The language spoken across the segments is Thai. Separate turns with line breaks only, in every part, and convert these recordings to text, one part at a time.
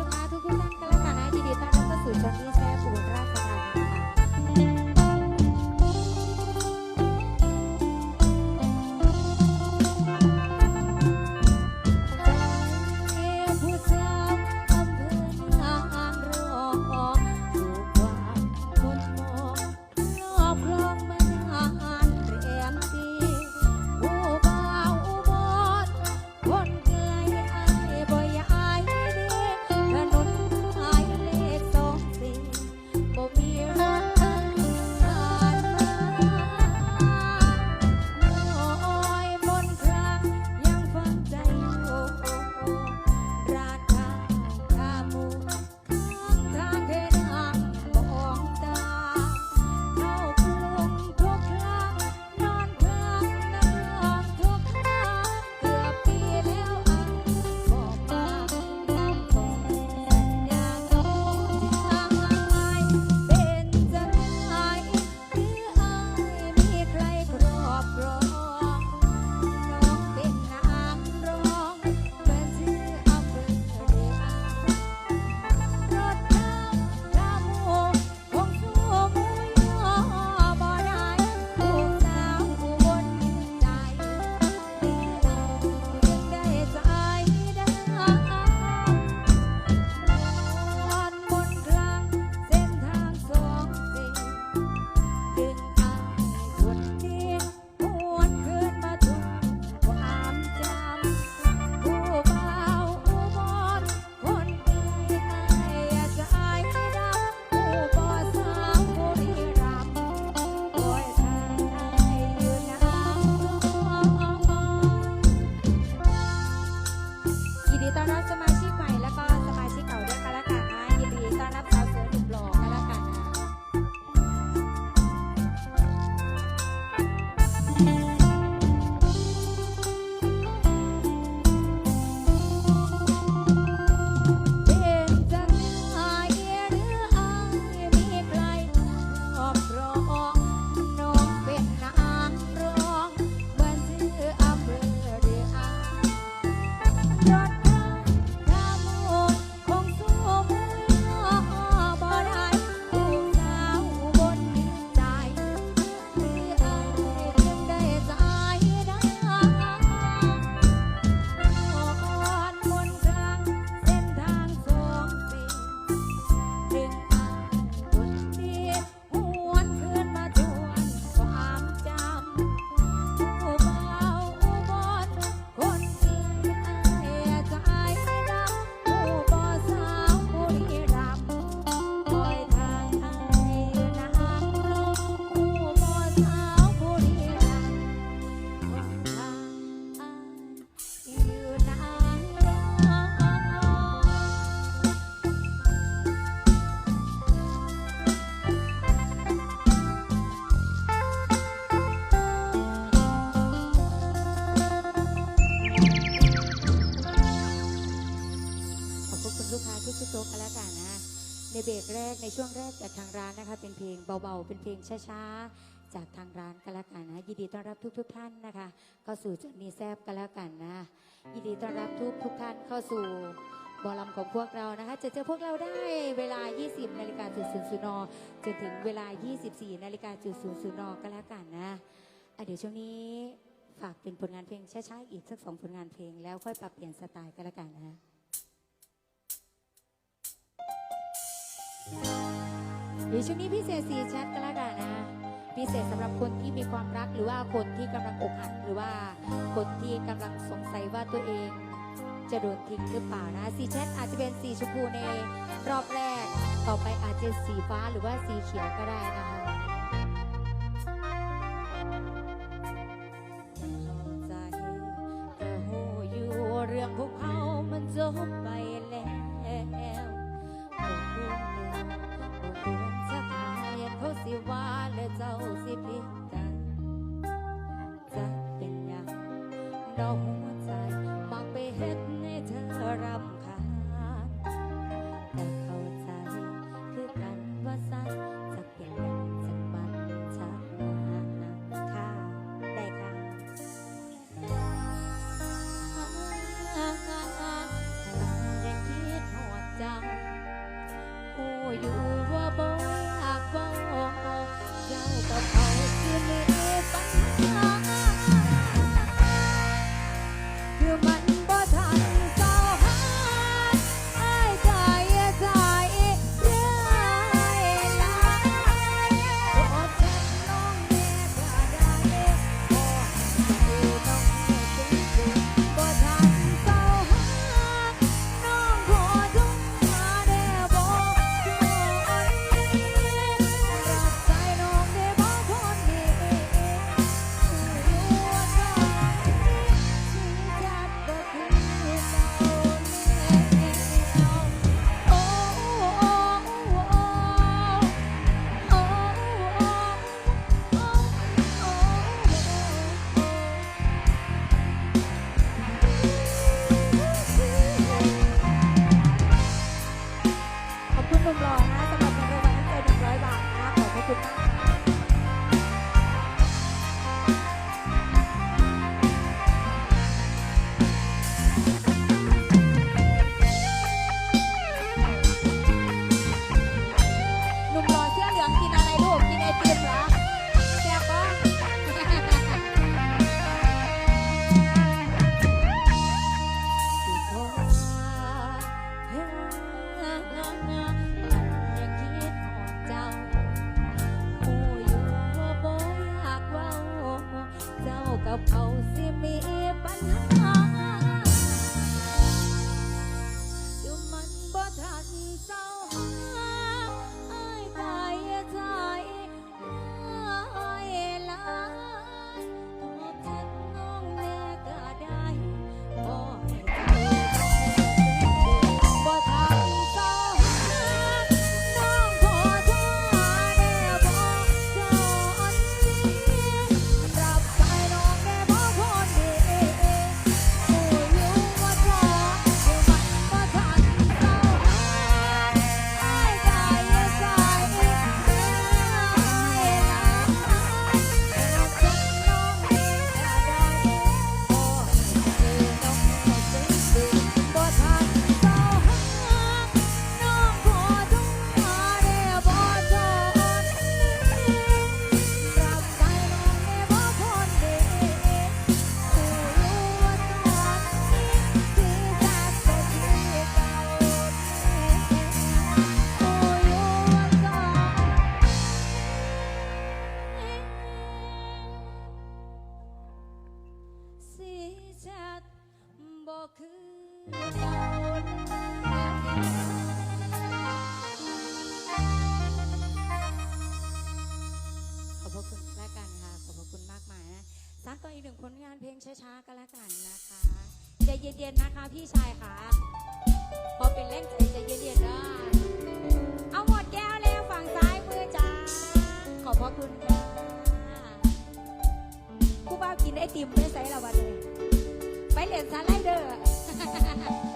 ลูกค้าทุกท่านกันแล้วกันนะยินดีต้อรับเข้าสู่จอนนี่แซ่ ช่วงแรกจากทางร้านนะคะ เป็นเพลงเบาๆ เป็นเพลงช้าๆ จากทางร้านกันแล้วกันนะยินดีต้อนรับทุกๆท่านนะคะ เข้าสู่จุดนี้แซบกันแล้วกันนะยินดีต้อนรับทุกทุกๆท่านเข้าสู่บอลลัมของพวกเรานะคะ จะเจอพวกเราได้เวลา 20นาฬิกาจุดศูนย์ศูนย์นจนถึงเวลา 24นาฬิกาจุดศูนย์ศูนย์นกันแล้วกันนะะเดี๋ยวช่วงนี้ฝากเป็นผลงานเพลงช้าๆอีกสักสองผลงานเพลงแล้วค่อยปรับเปลี่ยนสไตล์กันแล้วกันนะ เดี๋ยวช่วงนี้พิเศษสีแชทกันแล้วกันนะ พิเศษสำหรับคนที่มีความรักหรือว่าคนที่กำลังอกหักหรือว่าคนที่กำลังสงสัยว่าตัวเองจะโดนทิ้งหรือเปล่านะสีแชทอาจจะเป็นสีชมพูในรอบแรก ต่อไปอาจจะสีฟ้าหรือว่าสีเขียวก็ได้นะคะ ดอกหัวใจมักไปเฮ็ดให้เธอรำคาญแต่เข้าใจคือกันว่าสักจะเป็นหยังจะมันชักมาค่ะได้ค่ะได้คิดหอดจังผู้อยู่ กับเขาสิมี ขอบพระคุณและกันค่ะ ขอบพระคุณมากมายนะสานต่ออีกหนึ่งผลงานเพลงช้าๆกันละกันนะคะใจเย็นๆนะคะพี่ชายค่ะพอเป็นแรงใจใจเย็นๆนะเอาหมดแก้วแล้วฝั่งซ้ายมือจ้า ขอบพระคุณค่ะผู้บ่าวกินไอติมไม่ใส่ละวันนี้ไปเหรียญสไลเดอร์ Ha ha ha!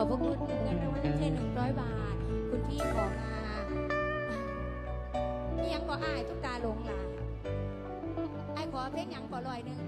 อบพระคุณเงินรางวัลน้ำใจหนึ่งร้อยบาท คุณพี่ขอมาพี่ยังก็อายทุกตาลงลาไอ้ายขอเพลงหยังขอลอยหนึ่ง